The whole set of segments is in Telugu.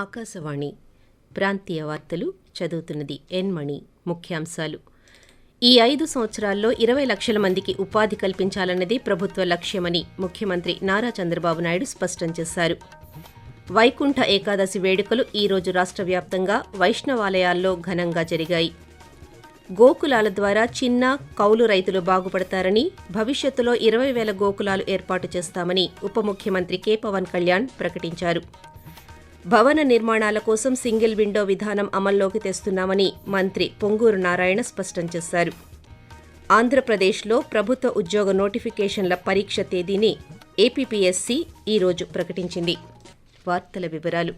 ఆకాశవాణి. ప్రాంతీయ వార్తలు చదువుతున్నది ఎన్ మణి. ముఖ్యాంశాలు. ఈ ఐదు సంవత్సరాల్లో ఇరవై లక్షల మందికి ఉపాధి కల్పించాలన్నది ప్రభుత్వ లక్ష్యమని ముఖ్యమంత్రి నారా చంద్రబాబు నాయుడు స్పష్టం చేశారు. వైకుంఠ ఏకాదశి వేడుకలు ఈరోజు రాష్ట్ర వ్యాప్తంగా వైష్ణవాలయాల్లో ఘనంగా జరిగాయి. గోకులాల ద్వారా చిన్న కౌలు రైతులు బాగుపడతారని భవిష్యత్తులో ఇరవై వేల గోకులాలు ఏర్పాటు చేస్తామని ఉప ముఖ్యమంత్రి కె. పవన్ కళ్యాణ్ ప్రకటించారు. భవన నిర్మాణాల కోసం సింగిల్ విండో విధానం అమల్లోకి తెస్తున్నామని మంత్రి పొంగూరు నారాయణ స్పష్టం చేశారు. ఆంధ్రప్రదేశ్లో ప్రభుత్వ ఉద్యోగ నోటిఫికేషన్ల పరీక్ష తేదీని ఏపీపీఎస్సీ ఈరోజు ప్రకటించింది. వార్తల వివరాలు.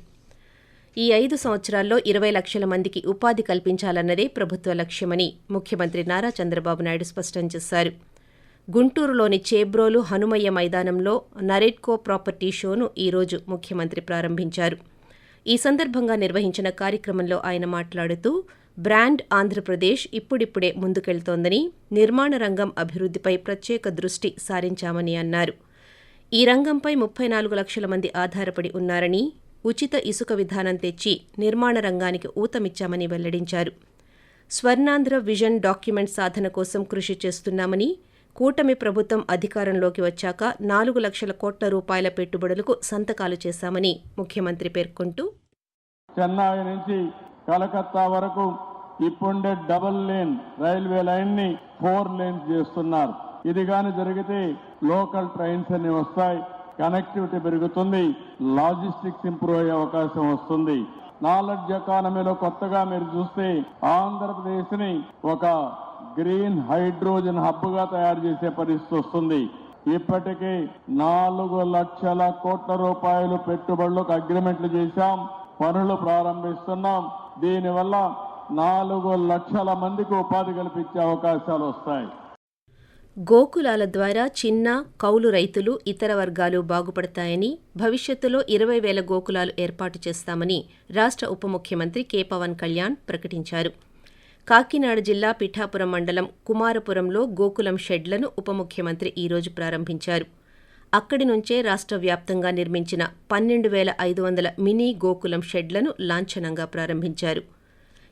ఈ ఐదు సంవత్సరాల్లో ఇరవై లక్షల మందికి ఉపాధి కల్పించాలన్నదే ప్రభుత్వ లక్ష్యమని ముఖ్యమంత్రి నారా చంద్రబాబు నాయుడు స్పష్టం చేశారు. గుంటూరులోని చేబ్రోలు హనుమయ్య మైదానంలో నరేట్కో ప్రాపర్టీ షోను ఈరోజు ముఖ్యమంత్రి ప్రారంభించారు. ఈ సందర్భంగా నిర్వహించిన కార్యక్రమంలో ఆయన మాట్లాడుతూ బ్రాండ్ ఆంధ్రప్రదేశ్ ఇప్పుడిప్పుడే ముందుకెళ్తోందని నిర్మాణ రంగం అభివృద్ధిపై ప్రత్యేక దృష్టి సారించామని అన్నారు. ఈ రంగంపై ముప్పై నాలుగు లక్షల మంది ఆధారపడి ఉన్నారని ఉచిత ఇసుక విధానం తెచ్చి నిర్మాణ రంగానికి ఊతమిచ్చామని వెల్లడించారు. స్వర్ణాంధ్ర విజన్ డాక్యుమెంట్ సాధన కోసం కృషి చేస్తున్నామని కూటమి ప్రభుత్వం అధికారంలోకి వచ్చాక నాలుగు లక్షల కోట్ల రూపాయల పెట్టుబడులకు సంతకాలు చేశామని ముఖ్యమంత్రి పేర్కొంటూ చెన్నై నుంచి కలకత్తా వరకు ఇప్పుండే డబుల్ లేన్ రైల్వే లైన్ని ఫోర్ లేన్స్ చేస్తున్నారు. ఇది కానీ జరిగితే లోకల్ ట్రైన్స్ అన్ని వస్తాయి కనెక్టివిటీ పెరుగుతుంది లాజిస్టిక్స్ ఇంప్రూవ్ అయ్యే అవకాశం వస్తుంది. నాలెడ్జ్ ఎకానమీలో కొత్తగా మీరు చూస్తే ఆంధ్రప్రదేశ్ని ఒక గ్రీన్ హైడ్రోజన్ హబ్గా తయారు చేసే పరిస్థితి వస్తుంది. ఇప్పటికే నాలుగు లక్షల కోట్ల రూపాయలు పెట్టుబడులకు అగ్రిమెంట్లు చేశాం పనులు ప్రారంభిస్తున్నాం. దీనివల్ల నాలుగు లక్షల మందికి ఉపాధి కల్పించే అవకాశాలు వస్తాయి. గోకులాల ద్వారా చిన్న కౌలు రైతులు ఇతర వర్గాలు బాగుపడతాయని భవిష్యత్తులో ఇరవై వేల గోకులాలు ఏర్పాటు చేస్తామని రాష్ట్ర ఉప ముఖ్యమంత్రి కె పవన్ కళ్యాణ్ ప్రకటించారు. కాకినాడ జిల్లా పిఠాపురం మండలం కుమారపురంలో గోకులం షెడ్లను ఉప ముఖ్యమంత్రి ఈరోజు ప్రారంభించారు. అక్కడి నుంచే రాష్ట్ర వ్యాప్తంగా నిర్మించిన పన్నెండు వేల ఐదు వందల మినీ గోకులం షెడ్లను లాంఛనంగా ప్రారంభించారు.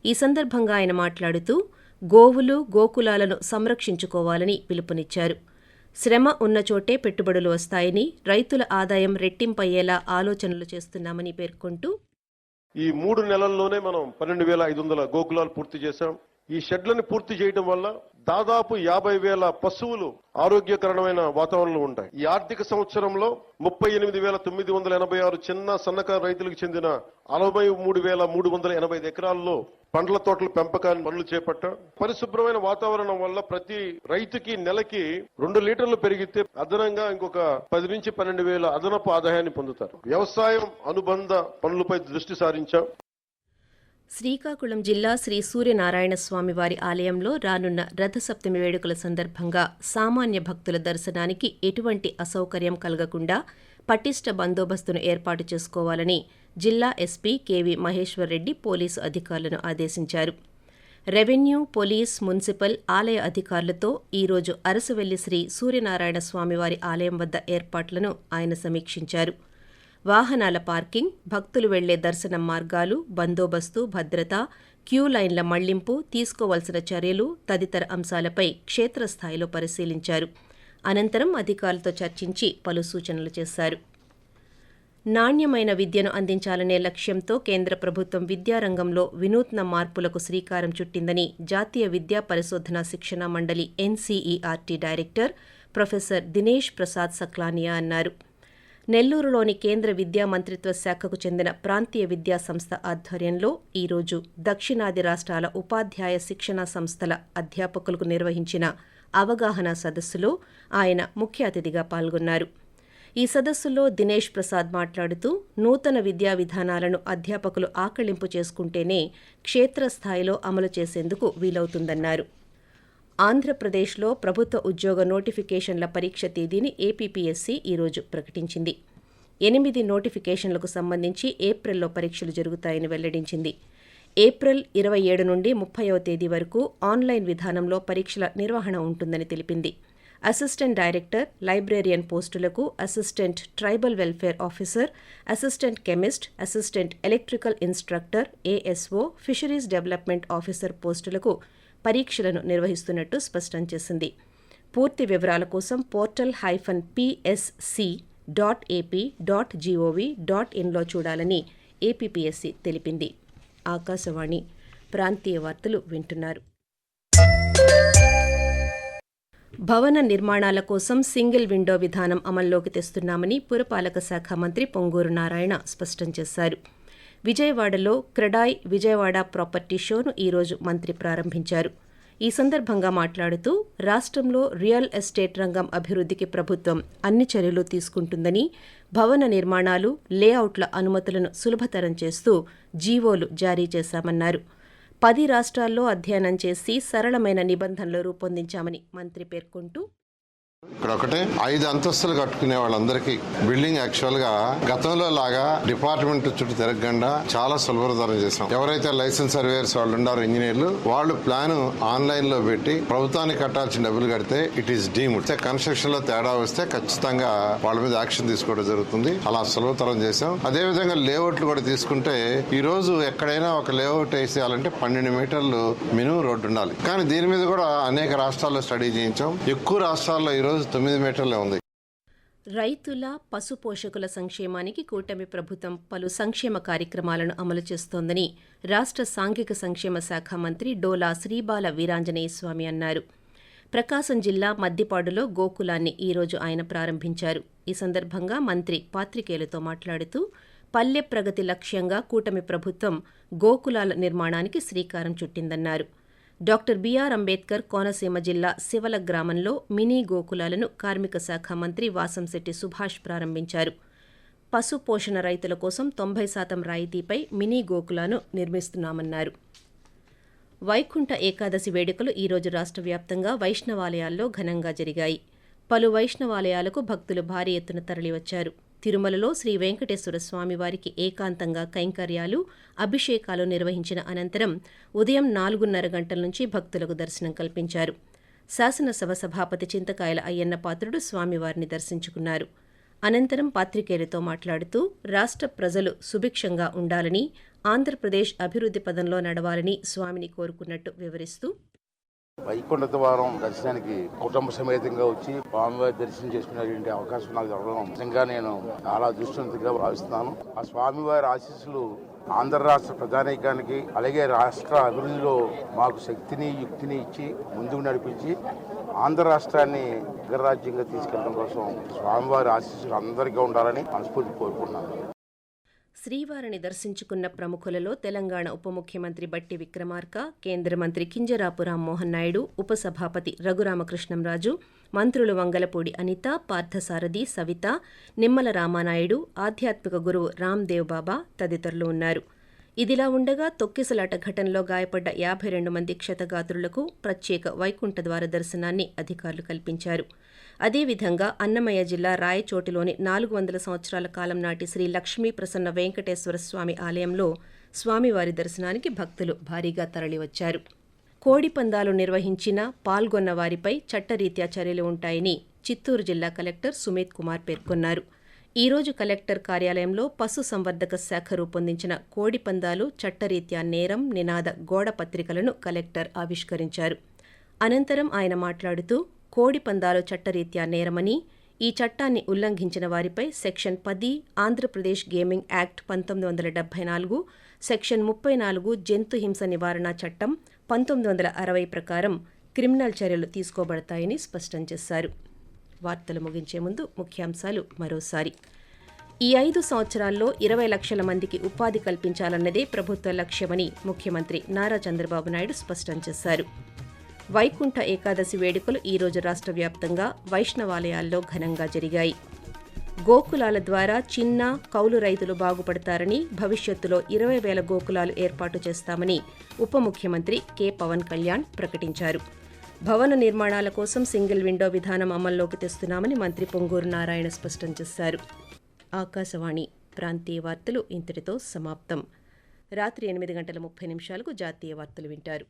ఈ సందర్భంగా ఆయన మాట్లాడుతూ గోవులు గోకులాలను సంరక్షించుకోవాలని పిలుపునిచ్చారు. శ్రమ ఉన్న చోటే పెట్టుబడులు వస్తాయని రైతుల ఆదాయం రెట్టింపయ్యేలా ఆలోచనలు చేస్తున్నామని పేర్కొంటూ ఈ మూడు నెలల్లోనే మనం పన్నెండు వేల ఐదు వందల గోకులాలు పూర్తి చేశాం. ఈ షెడ్లను పూర్తి చేయడం వల్ల దాదాపు యాభై వేల పశువులు ఆరోగ్యకరమైన వాతావరణంలో ఉంటాయి. ఈ ఆర్థిక సంవత్సరంలో ముప్పై ఎనిమిది వేల తొమ్మిది వందల ఎనభై ఆరు చిన్న సన్నకారు రైతులకు చెందిన అరవై మూడు వేల మూడు వందల ఎనభై ఐదు ఎకరాల్లో పండ్ల తోటల పెంపకాన్ని పనులు చేపట్టాం పరిశుభ్రమైన వాతావరణం వల్ల ప్రతి రైతుకి నెలకి రెండు లీటర్లు పెరిగితే అదనంగా ఇంకొక పది నుంచి పన్నెండు వేల అదనపు ఆదాయాన్ని పొందుతారు. వ్యవసాయం అనుబంధ పనులపై దృష్టి సారించాం. శ్రీకాకుళం జిల్లా శ్రీ సూర్యనారాయణ స్వామి వారి ఆలయంలో రానున్న రథసప్తమి వేడుకల సందర్భంగా సామాన్య భక్తుల దర్శనానికి ఎటువంటి అసౌకర్యం కలగకుండా పటిష్ట బందోబస్తును ఏర్పాటు చేసుకోవాలని జిల్లా ఎస్పీ కెవి మహేశ్వర్రెడ్డి పోలీసు అధికారులను ఆదేశించారు. రెవెన్యూ పోలీస్ మున్సిపల్ ఆలయ అధికారులతో ఈరోజు అరసవెల్లి శ్రీ సూర్యనారాయణ స్వామివారి ఆలయం వద్ద ఏర్పాట్లను ఆయన సమీక్షించారు. వాహనాల పార్కింగ్ భక్తులు వెళ్ళే దర్శనం మార్గాలు బందోబస్తు భద్రత క్యూ లైన్ల మళ్ళింపు తీసుకోవాల్సిన చర్యలు తదితర అంశాలపై క్షేత్రస్థాయిలో పరిశీలించారు. అనంతరం అధికారులతో చర్చించి పలు సూచనలు చేశారు. నాణ్యమైన విద్యను అందించాలనే లక్ష్యంతో కేంద్ర ప్రభుత్వం విద్యారంగంలో వినూత్న మార్పులకు శ్రీకారం చుట్టిందని జాతీయ విద్యా పరిశోధన శిక్షణ మండలి NCERT director professor Dinesh Prasad Saklani అన్నారు. నెల్లూరులోని కేంద్ర విద్యా మంత్రిత్వ శాఖకు చెందిన ప్రాంతీయ విద్యా సంస్థ ఆధ్వర్యంలో ఈరోజు దక్షిణాది రాష్ట్రాల ఉపాధ్యాయ శిక్షణా సంస్థల అధ్యాపకులకు నిర్వహించిన అవగాహన సదస్సులో ఆయన ముఖ్య అతిథిగా పాల్గొన్నారు. ఈ సదస్సులో దినేష్ ప్రసాద్ మాట్లాడుతూ నూతన విద్యా విధానాలను అధ్యాపకులు ఆకళింపు చేసుకుంటేనే క్షేత్రస్థాయిలో అమలు చేసేందుకు వీలవుతుందన్నారు. ఆంధ్రప్రదేశ్లో ప్రభుత్వ ఉద్యోగ నోటిఫికేషన్ల పరీక్ష తేదీని ఏపీపీఎస్సీ ఈరోజు ప్రకటించింది. ఎనిమిది నోటిఫికేషన్లకు సంబంధించి ఏప్రిల్లో పరీక్షలు జరుగుతాయని వెల్లడించింది. ఏప్రిల్ ఇరవై ఏడు నుండి ముప్పైవ తేదీ వరకు ఆన్లైన్ విధానంలో పరీక్షల నిర్వహణ ఉంటుందని తెలిపింది. అసిస్టెంట్ డైరెక్టర్ లైబ్రేరియన్ పోస్టులకు assistant tribal welfare officer assistant chemist assistant electrical instructor ASO fisheries development officer పోస్టులకు పరీక్షలను నిర్వహిస్తున్నట్టు స్పష్టం చేసింది. పూర్తి వివరాల కోసం portal hyphen PSC dot AP dot GOV dot ఇన్లో చూడాలని ఏపీపీఎస్సీ తెలిపింది. ఆకాశవాణి ప్రాంతీయ వార్తలు వింటున్నారు. భవన నిర్మాణాల కోసం సింగిల్ విండో విధానం అమల్లోకి తెస్తున్నామని పురపాలక శాఖ మంత్రి పొంగూరు నారాయణ స్పష్టం చేశారు. విజయవాడలో క్రెడాయ్ విజయవాడ ప్రాపర్టీ షోను ఈరోజు మంత్రి ప్రారంభించారు. ఈ సందర్భంగా మాట్లాడుతూ రాష్ట్రంలో రియల్ ఎస్టేట్ రంగం అభివృద్ధికి ప్రభుత్వం అన్ని చర్యలు తీసుకుంటుందని భవన నిర్మాణాలు లేఅవుట్ల అనుమతులను సులభతరం చేస్తూ జీవోలు జారీ చేశామన్నారు. పది రాష్ట్రాల్లో అధ్యయనం చేసి సరళమైన నిబంధనలు రూపొందించామని మంత్రి పేర్కొంటూ ఇక్కడ ఒకటే ఐదు అంతస్తులు కట్టుకునే వాళ్ళందరికీ బిల్డింగ్ యాక్చువల్గా గతంలో లాగా డిపార్ట్మెంట్ చుట్టూ తిరగకుండా చాలా సులభతరం చేసాం ఎవరైతే లైసెన్స్ సర్వేయర్స్ వాళ్ళు ఉన్నారో ఇంజనీర్లు వాళ్ళు ప్లాన్ ఆన్లైన్లో పెట్టి ప్రభుత్వానికి కట్టాల్సిన డబ్బులు కడితే ఇట్ ఈస్ డీమ్డ్ కన్స్ట్రక్షన్లో తేడా వస్తే ఖచ్చితంగా వాళ్ళ మీద యాక్షన్ తీసుకోవడం జరుగుతుంది. అలా సులభతరం చేసాం అదే విధంగా లేఅవుట్లు కూడా తీసుకుంటే ఈ రోజు ఎక్కడైనా ఒక లేఅవుట్ వేసేయాలంటే పన్నెండు మీటర్లు మినిమం రోడ్డు ఉండాలి. కానీ దీని మీద కూడా అనేక రాష్ట్రాల్లో స్టడీ చేయించాం. ఎక్కువ రాష్ట్రాల్లో ఈ ఈరోజు తొమ్మిది మీటర్లే ఉంది. రైతుల పశు పోషకుల సంక్షేమానికి కూటమి ప్రభుత్వం పలు సంక్షేమ కార్యక్రమాలను అమలు చేస్తోందని రాష్ట్ర సాంఘిక సంక్షేమ శాఖ మంత్రి డోలా శ్రీబాల వీరాంజనేయ స్వామి అన్నారు. ప్రకాశం జిల్లా మద్దిపాడులో గోకులాన్ని ఈరోజు ఆయన ప్రారంభించారు. ఈ సందర్భంగా మంత్రి పాత్రికేయులతో మాట్లాడుతూ పల్లె ప్రగతి లక్ష్యంగా కూటమి ప్రభుత్వం గోకులాల నిర్మాణానికి శ్రీకారం చుట్టిందన్నారు. డాక్టర్ బీఆర్ అంబేద్కర్ కోనసీమ జిల్లా శివల గ్రామంలో మినీ గోకులాలను కార్మిక శాఖ మంత్రి వాసంశెట్టి సుభాష్ ప్రారంభించారు. పశు పోషణ రైతుల కోసం తొంభై శాతం రాయితీపై మినీ గోకులాను నిర్మిస్తున్నామన్నారు. వైకుంఠ ఏకాదశి వేడుకలు ఈరోజు రాష్ట్ర వ్యాప్తంగా వైష్ణవాలయాల్లో ఘనంగా జరిగాయి. పలు వైష్ణవాలయాలకు భక్తులు భారీ ఎత్తున తరలివచ్చారు. తిరుమలలో శ్రీ వెంకటేశ్వర స్వామివారికి ఏకాంతంగా కైంకర్యాలు అభిషేకాలు నిర్వహించిన అనంతరం ఉదయం నాలుగున్నర గంటల నుంచి భక్తులకు దర్శనం కల్పించారు. శాసనసభ సభాపతి చింతకాయల అయ్యన్న పాత్రుడు స్వామివారిని దర్శించుకున్నారు. అనంతరం పాత్రికేయులతో మాట్లాడుతూ రాష్ట్ర ప్రజలు సుభిక్షంగా ఉండాలని ఆంధ్రప్రదేశ్ అభివృద్ధి పదంలో నడవాలని స్వామిని కోరుకున్నట్టు వివరిస్తూ వైకుంఠ ద్వారం దర్శనానికి కుటుంబ సమేతంగా వచ్చి స్వామివారి దర్శనం చేసుకునేటువంటి అవకాశం నాకు దొరకడం నిజంగా నేను చాలా అదృష్టవంతంగా భావిస్తున్నాను. ఆ స్వామివారి ఆశీస్సులు ఆంధ్ర రాష్ట్ర ప్రధానికానికి అలాగే రాష్ట్ర అభివృద్ధిలో మాకు శక్తిని యుక్తిని ఇచ్చి ముందుకు నడిపించి ఆంధ్ర రాష్ట్రాన్ని అగ్రరాజ్యంగా తీసుకెళ్ళడం కోసం స్వామివారి ఆశీస్సులు అందరికీ ఉండాలని మనస్ఫూర్తి కోరుకుంటున్నాను. శ్రీవారిని దర్శించుకున్న ప్రముఖులలో తెలంగాణ ఉప ముఖ్యమంత్రి బట్టి విక్రమార్క కేంద్ర మంత్రి కింజరాపు రామ్మోహన్ నాయుడు ఉపసభాపతి రఘురామకృష్ణంరాజు మంత్రులు వంగలపూడి అనిత పార్థసారథి సవిత నిమ్మల రామానాయుడు ఆధ్యాత్మిక గురువు రామ్దేవ్ బాబా తదితరులు ఉన్నారు. ఇదిలా ఉండగా తొక్కిసలాట ఘటనలో గాయపడ్డ యాభై రెండు మంది క్షతగాత్రులకు ప్రత్యేక వైకుంఠ ద్వార దర్శనాన్ని అధికారులు కల్పించారు. అదేవిధంగా అన్నమయ్య జిల్లా రాయచోటిలోని నాలుగు వందల సంవత్సరాల కాలం నాటి శ్రీ లక్ష్మీ ప్రసన్న వెంకటేశ్వర స్వామి ఆలయంలో స్వామివారి దర్శనానికి భక్తులు భారీగా తరలివచ్చారు. కోడి పందాలు నిర్వహించిన పాల్గొన్న వారిపై చట్టరీత్యా చర్యలు ఉంటాయని చిత్తూరు జిల్లా కలెక్టర్ సుమేత్ కుమార్ పేర్కొన్నారు. ఈ రోజు కలెక్టర్ కార్యాలయంలో పశు సంవర్ధక శాఖ రూపొందించిన కోడి పందాలు చట్టరీత్యా నేరం నినాద గోడ పత్రికలను కలెక్టర్ ఆవిష్కరించారు. అనంతరం ఆయన మాట్లాడుతూ కోడి పందాలు చట్టరీత్యా నేరమని ఈ చట్టాన్ని ఉల్లంఘించిన వారిపై సెక్షన్ పది ఆంధ్రప్రదేశ్ గేమింగ్ యాక్ట్ పంతొమ్మిది వందల డెబ్బై నాలుగు సెక్షన్ ముప్పై నాలుగు జంతు హింస నివారణ చట్టం పంతొమ్మిది వందల అరవై ప్రకారం క్రిమినల్ చర్యలు తీసుకోబడతాయని స్పష్టం చేశారు. వార్తలు ముగించే ముందు ముఖ్యాంశాలు మరోసారి. ఈ ఐదు సంవత్సరాల్లో ఇరవై లక్షల మందికి ఉపాధి కల్పించాలన్నదే ప్రభుత్వ లక్ష్యమని ముఖ్యమంత్రి నారా చంద్రబాబు నాయుడు స్పష్టం చేశారు. వైకుంఠ ఏకాదశి వేడుకలు ఈరోజు రాష్ట్ర వ్యాప్తంగా వైష్ణవాలయాల్లో ఘనంగా జరిగాయి. గోకులాల ద్వారా చిన్న కౌలు రైతులు బాగుపడతారని భవిష్యత్తులో ఇరవై వేల గోకులాలు ఏర్పాటు చేస్తామని ఉప ముఖ్యమంత్రి కె. పవన్ కళ్యాణ్ ప్రకటించారు. భవన నిర్మాణాల కోసం సింగిల్ విండో విధానం అమల్లోకి తెస్తున్నామని మంత్రి పొంగూరు నారాయణ స్పష్టం చేశారు. ఆకాశవాణి ప్రాంతీయ వార్తలు ఇంతటితో సమాప్తం. రాత్రి ఎనిమిది గంటల ముప్పై నిమిషాలకు జాతీయ వార్తలు వింటారు.